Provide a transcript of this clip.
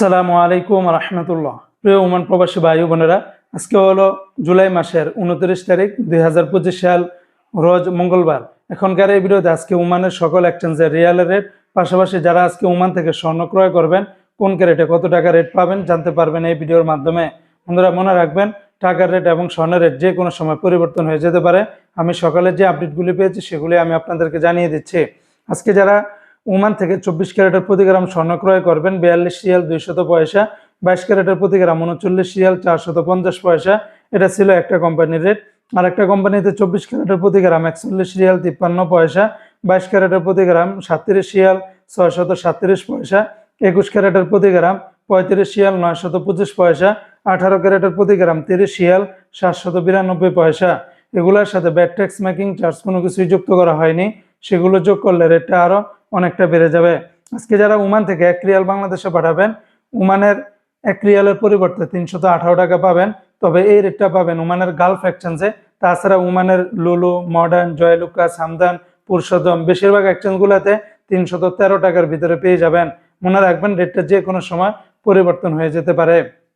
আসসালামু আলাইকুম রহমতুল্লাহ। প্রিয় ওমান প্রবাসী ভাই বোনেরা, আজকে হলো জুলাই মাসের উনত্রিশ তারিখ দুই হাজার পঁচিশ সাল, রোজ মঙ্গলবার। এখনকার এই ভিডিওতে আজকে ওমানের সকল এক্সচেঞ্জের রিয়ালের রেট পাশাপাশি যারা আজকে ওমান থেকে স্বর্ণ ক্রয় করবেন, কোন ক্যারেটে কত টাকা রেট পাবেন জানতে পারবেন এই ভিডিওর মাধ্যমে। বন্ধুরা, মনে রাখবেন, টাকার রেট এবং স্বর্ণের রেট যে কোনো সময় পরিবর্তন হয়ে যেতে পারে। আমি সকালে যে আপডেটগুলি পেয়েছি সেগুলি আমি আপনাদেরকে জানিয়ে দিচ্ছি। আজকে যারা ওমান থেকে চব্বিশ ক্যারেটের প্রতি গ্রাম স্বর্ণ ক্রয় করবেন। বিয়াল্লিশ রিয়াল দুইশত পয়সা। বাইশ ক্যারেটের প্রতি গ্রাম উনচল্লিশ রিয়াল চারশত পঞ্চাশ পয়সা। এটা ছিল একটা কোম্পানির রেট আর একটা কোম্পানিতে চব্বিশ ক্যারেটের প্রতি গ্রাম একচল্লিশ রিয়াল তিপ্পান্ন পয়সা। বাইশ ক্যারেটের প্রতি গ্রাম সাতত্রিশ রিয়াল ছয়শত সাতত্রিশ পয়সা। একুশ ক্যারেটের প্রতি গ্রাম পঁয়ত্রিশ রিয়াল নয়শত পঁচিশ পয়সা। আঠারো ক্যারেটের প্রতি গ্রাম তিরিশ রিয়াল সাতশত বিরানব্বই পয়সা। এগুলোর সাথে ব্যাট ট্যাক্স মেকিং চার্জ কোনো কিছুই যুক্ত করা হয়নি। সেগুলো যোগ করলে রেটটা আরও অনেকটা বেড়ে যাবে। আজকে যারা উমান থেকে এক রিয়াল বাংলাদেশে পাঠাবেন উমানের এক রিয়ালের পরিবর্তে তিনশত আঠারো টাকা পাবেন। তবে এই রেটটা পাবেন উমানের গালফ এক্সচেঞ্জে তাছাড়া উমানের লুলু মডার্ন জয়লুকাস হামদান পুরুষোত্তম বেশিরভাগ এক্সচেঞ্জগুলোতে তিনশত তেরো টাকার ভিতরে পেয়ে যাবেন। মনে রাখবেন রেটটা যে কোনো সময় পরিবর্তন হয়ে যেতে পারে।